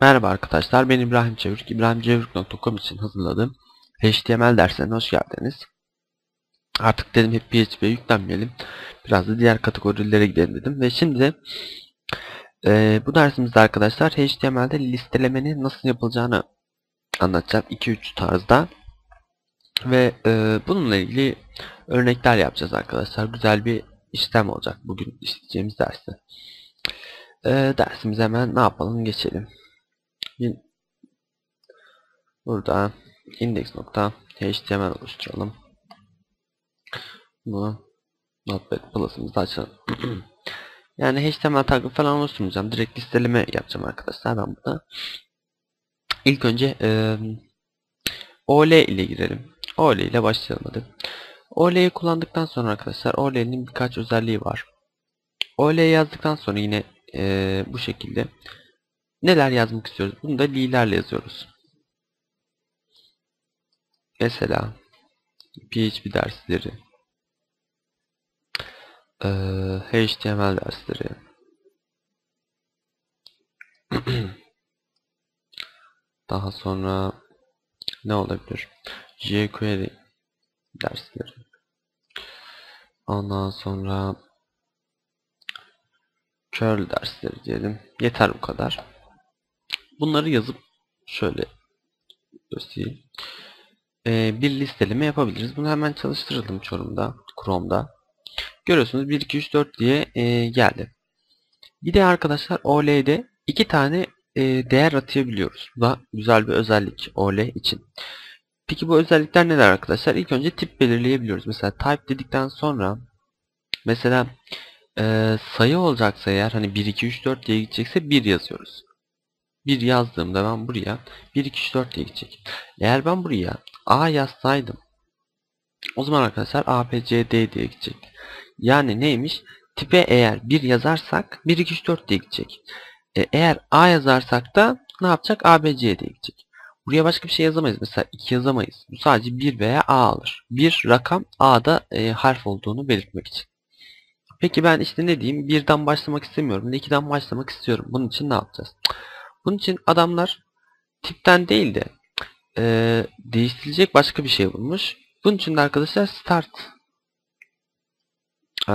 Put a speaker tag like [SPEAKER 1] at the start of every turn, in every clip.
[SPEAKER 1] Merhaba arkadaşlar, ben İbrahim Çevrik. İbrahimcevrik.com için hazırladığım HTML derslerine hoş geldiniz. Artık dedim hep PHP'ye yüklenmeyelim. Biraz da diğer kategorilere gidelim dedim. Ve şimdi e, bu dersimizde arkadaşlar HTML'de listelemenin nasıl yapılacağını anlatacağım. 2-3 tarzda. Ve e, bununla ilgili örnekler yapacağız arkadaşlar. Güzel bir işlem olacak bugün işleyeceğimiz derste. E, dersimize hemen ne yapalım geçelim. Burada index.html oluşturalım. Bu Notepad Plus'ımızı açalım. yani HTML tagı falan oluşturmayacağım. Direkt listeleme yapacağım arkadaşlar ben burada. İlk önce e, OL ile girelim. OL ile başlayalım hadi. OL'yi kullandıktan sonra arkadaşlar OL'nin birkaç özelliği var. OL yazdıktan sonra yine e, bu şekilde neler yazmak istiyoruz? Bunu da li'lerle yazıyoruz. Mesela PHP dersleri, e, HTML dersleri, daha sonra ne olabilir? jQuery dersleri. Ondan sonra curl dersleri diyelim. Yeter bu kadar. Bunları yazıp şöyle göstereyim. Ee, bir listeleme yapabiliriz. Bunu hemen çalıştıralım Chrome'da. Chrome'da. Görüyorsunuz 1, 2, 3, 4 diye e, geldi. Bir de arkadaşlar OL'de iki tane e, değer atayabiliyoruz. Bu da güzel bir özellik OL için. Peki bu özellikler neler arkadaşlar? İlk önce tip belirleyebiliyoruz. Mesela type dedikten sonra mesela e, sayı olacaksa eğer hani 1, 2, 3, 4 diye gidecekse 1 yazıyoruz. 1 yazdığımda ben buraya 1, 2, 3, 4 diye gidecek. Eğer ben buraya A yazsaydım o zaman arkadaşlar ABCD diye gidecek. Yani neymiş? Tipe eğer 1 yazarsak 1, 2, 3, 4 diye gidecek. E, eğer A yazarsak da ne yapacak? ABC diye gidecek. Buraya başka bir şey yazamayız. Mesela 2 yazamayız. Bu sadece 1 veya A alır. Bir rakam A'da e, harf olduğunu belirtmek için. Peki ben işte ne diyeyim? 1'den başlamak istemiyorum. 2'den başlamak istiyorum. Bunun için ne yapacağız? Bunun için adamlar tipten değil de e, değiştirilecek başka bir şey bulmuş. Bunun için de arkadaşlar start e,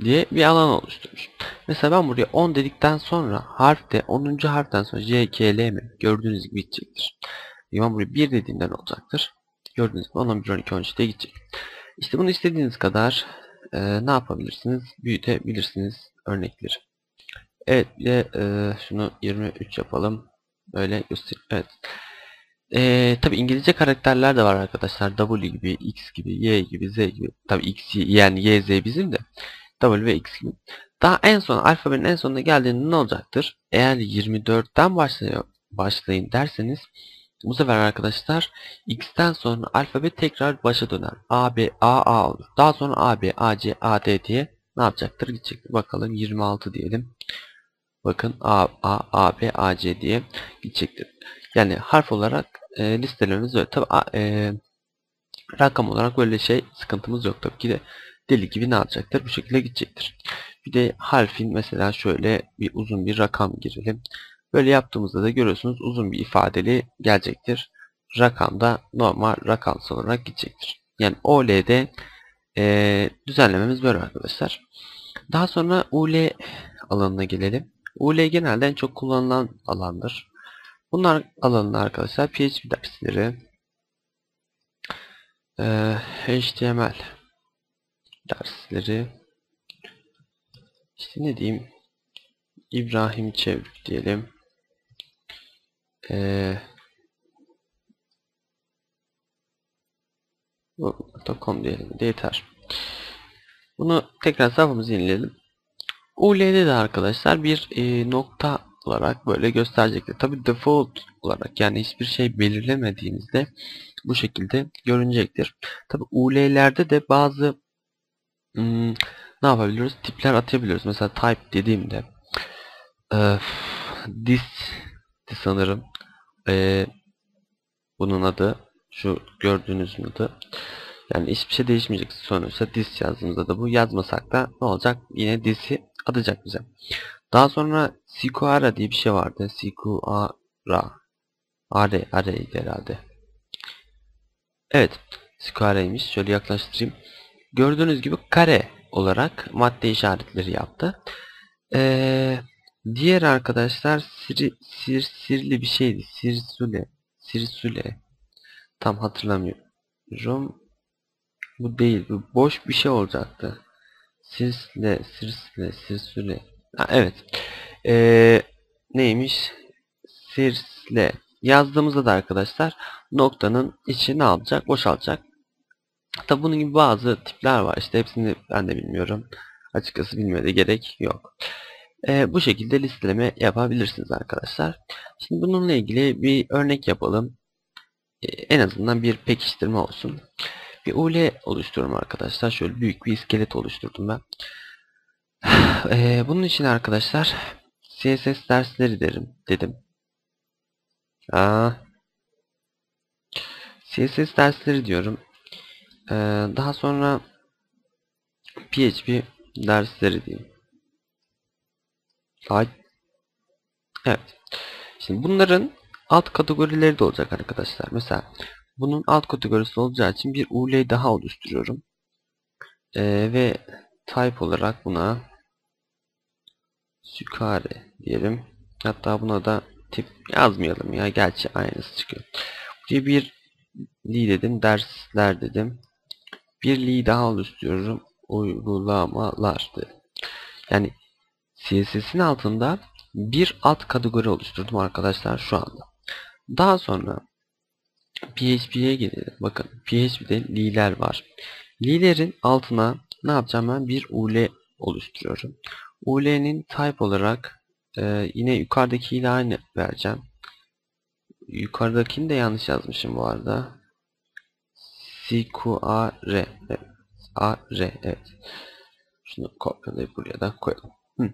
[SPEAKER 1] diye bir alan oluşturmuş. Mesela ben buraya 10 dedikten sonra harf de 10. harften sonra J, K, L mi gördüğünüz gibi gidecektir. Ben buraya 1 dediğimden olacaktır. Gördüğünüz gibi 10, 11, 12, 13 diye gidecek. İşte bunu istediğiniz kadar e, ne yapabilirsiniz? Büyütebilirsiniz örnekleri. Evet bir de e, şunu 23 yapalım. Böyle göstereyim. Evet. E, tabi İngilizce karakterler de var arkadaşlar. W gibi, X gibi, Y gibi, Z gibi. Tabi X yani Y, Z bizim de. W ve X gibi. Daha en son alfabenin en sonuna geldiğinde ne olacaktır? Eğer 24'ten başlıyor, başlayın derseniz bu sefer arkadaşlar X'ten sonra alfabe tekrar başa döner. A, B, A, A olur. Daha sonra A, B, A, C, A, D diye ne yapacaktır? Gidecektir. Bakalım 26 diyelim. Bakın A, A, A, B, A, C diye gidecektir. Yani harf olarak e, listelerimiz öyle. Tabi e, rakam olarak böyle şey sıkıntımız yok. Tabii ki de deli gibi ne yapacaktır? Bu şekilde gidecektir. Bir de harfin mesela şöyle bir uzun bir rakam girelim. Böyle yaptığımızda da görüyorsunuz uzun bir ifadeli gelecektir. Rakam da normal rakamsal olarak gidecektir. Yani OL'de e, düzenlememiz böyle arkadaşlar. Daha sonra UL alanına gelelim. UL genelde en çok kullanılan alandır. Bunlar alanında arkadaşlar PHP dersleri, e, HTML dersleri, işte ne diyeyim, İbrahim Çevrik diyelim. Ee, .com diyelim de yeter. Bunu tekrar sayfamızı yenileyelim. UL'de de arkadaşlar bir e, nokta olarak böyle gösterecektir. Tabi default olarak yani hiçbir şey belirlemediğimizde bu şekilde görünecektir. Tabi UL'lerde de bazı hmm, ne yapabiliyoruz? Tipler atabiliyoruz. Mesela type dediğimde e, this sanırım e, bunun adı şu gördüğünüz adı yani hiçbir şey değişmeyecek sonuçta this yazdığımızda da bu yazmasak da ne olacak yine this'i atacak bize Daha sonra Sikuara diye bir şey vardı. Sikuara. Are, Are'ydi herhalde. Evet. Sikuara'ymış. Şöyle yaklaştırayım. Gördüğünüz gibi kare olarak madde işaretleri yaptı. Ee, diğer arkadaşlar siri, sir, sirli bir şeydi. Sirsule. Sirsule. Tam hatırlamıyorum. Bu değil. Bu boş bir şey olacaktı. Sirsle, sirsle, sirsule. Ha, evet. Ee, neymiş? Sirsle. Yazdığımızda da arkadaşlar noktanın içi ne alacak? Boşalacak. Tabi bunun gibi bazı tipler var. İşte hepsini ben de bilmiyorum. Açıkçası bilmeye gerek yok. Ee, bu şekilde listeleme yapabilirsiniz arkadaşlar. Şimdi bununla ilgili bir örnek yapalım. Ee, en azından bir pekiştirme olsun. Bir UL oluşturuyorum arkadaşlar. Şöyle büyük bir iskelet oluşturdum ben. Ee, bunun için arkadaşlar CSS dersleri derim dedim. Aa, CSS dersleri diyorum. Ee, daha sonra PHP dersleri diyeyim. Evet. Şimdi bunların alt kategorileri de olacak arkadaşlar. Mesela bunun alt kategorisi olacağı için bir UL daha oluşturuyorum. Ee, ve type olarak buna Sükare diyelim. Hatta buna da tip yazmayalım ya. Gerçi aynısı çıkıyor. Buraya bir li dedim. Dersler dedim. Bir li daha oluşturuyorum. Uygulamalar dedim. Yani CSS'in altında bir alt kategori oluşturdum arkadaşlar şu anda. Daha sonra PHP'ye gelelim. Bakın PHP'de li'ler var. Li'lerin altına ne yapacağım ben? Bir UL oluşturuyorum. UL'nin type olarak e, yine yukarıdakiyle aynı vereceğim. Yukarıdakini de yanlış yazmışım bu arada. CQAR evet. AR evet. Şunu kopyalayıp buraya da koyalım. Hı.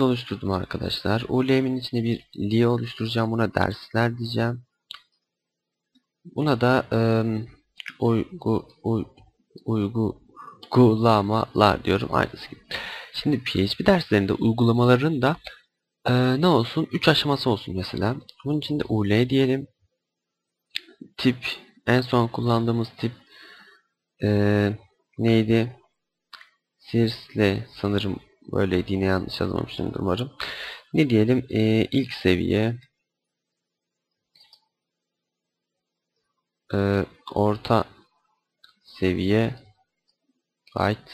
[SPEAKER 1] Oluşturdum arkadaşlar. UL'min içine bir li oluşturacağım. Buna dersler diyeceğim. Buna da e, uygu, uy, uygulamalar diyorum. Aynısı gibi. Şimdi PHP derslerinde uygulamaların da e, ne olsun? 3 aşaması olsun mesela. Bunun için de UL diyelim. Tip en son kullandığımız tip e, neydi? Sirs'le sanırım böyleydi. Yine yanlış yazmamışımdır umarım. Ne diyelim? E, ilk seviye e, orta seviye light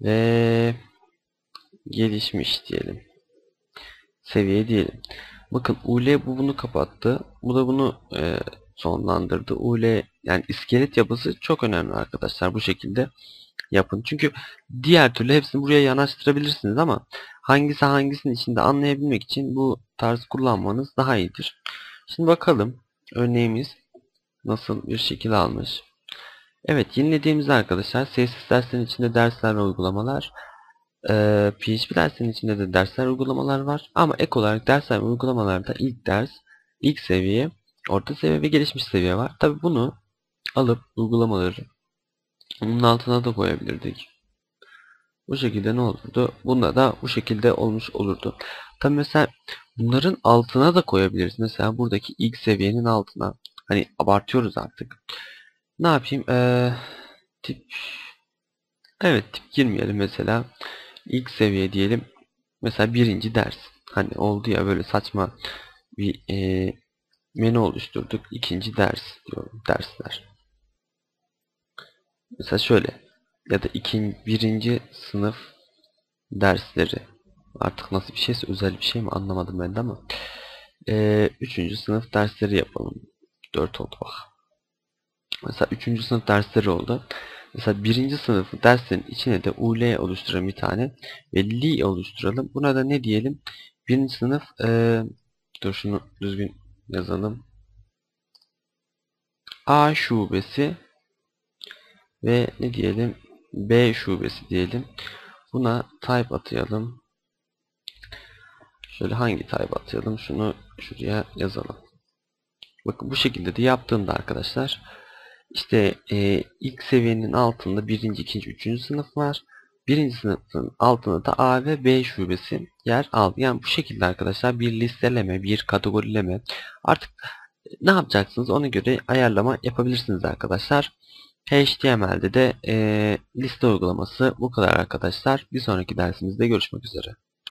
[SPEAKER 1] ve gelişmiş diyelim. Seviye diyelim. Bakın UL bu bunu kapattı. Bu da bunu e, sonlandırdı. UL yani iskelet yapısı çok önemli arkadaşlar. Bu şekilde yapın. Çünkü diğer türlü hepsini buraya yanaştırabilirsiniz ama hangisi hangisinin içinde anlayabilmek için bu tarz kullanmanız daha iyidir. Şimdi bakalım örneğimiz nasıl bir şekil almış. Evet yenilediğimizde arkadaşlar CSS derslerin içinde dersler ve uygulamalar ee, PHP derslerin içinde de dersler uygulamalar var. Ama ek olarak dersler uygulamalarda ilk ders, ilk seviye, orta seviye ve gelişmiş seviye var. Tabi bunu alıp uygulamaları bunun altına da koyabilirdik. Bu şekilde ne olurdu? Bunda da bu şekilde olmuş olurdu. Tabi mesela bunların altına da koyabiliriz. Mesela buradaki ilk seviyenin altına. Hani abartıyoruz artık. Ne yapayım? Ee, tip Evet tip girmeyelim mesela. İlk seviye diyelim. Mesela birinci ders. Hani oldu ya böyle saçma bir e, menü oluşturduk. İkinci ders diyorum. Dersler. Mesela şöyle. Ya da ikinci, birinci sınıf dersleri. Artık nasıl bir şeyse özel bir şey mi anlamadım ben de ama. E, üçüncü sınıf dersleri yapalım. Dört oldu bak. Mesela üçüncü sınıf dersleri oldu. Mesela birinci sınıf derslerin içine de UL oluşturalım bir tane. Ve li oluşturalım. Buna da ne diyelim? Birinci sınıf e, dur şunu düzgün yazalım. A şubesi ve ne diyelim? B şubesi diyelim. Buna type atayalım. Şöyle hangi type atayalım? Şunu şuraya yazalım. Bakın bu şekilde de yaptığımda arkadaşlar işte e, ilk seviyenin altında birinci, ikinci, üçüncü sınıf var. birinci sınıfın altında da A ve B şubesi yer aldı. Yani bu şekilde arkadaşlar bir listeleme, bir kategorileme artık ne yapacaksınız ona göre ayarlama yapabilirsiniz arkadaşlar. HTML'de de e, liste uygulaması bu kadar arkadaşlar. Bir sonraki dersimizde görüşmek üzere.